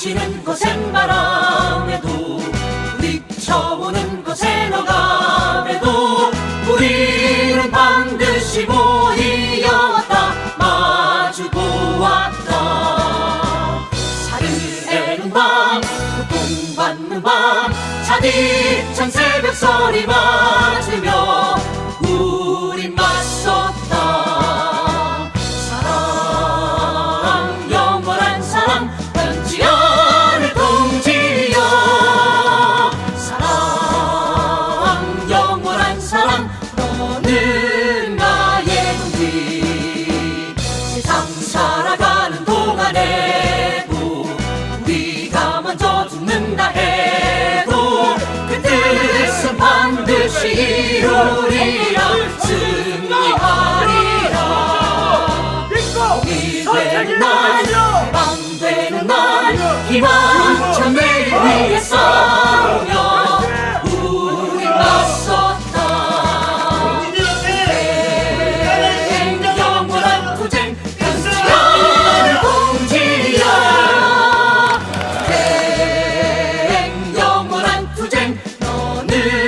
넘치는 거센 바람에도 부딪혀오는 거센 어감에도 우리는 반드시 모이어왔다 마주 보았다. 살을 밤 고통받는 밤 차디찬 새벽 소리 맞으며 동안에도 우리가 먼저 죽는다 해도 그 뜻은 반드시 이루리라. 승리하리라. 믿고! 이 되는 날, 밤 되는 날, 희망 你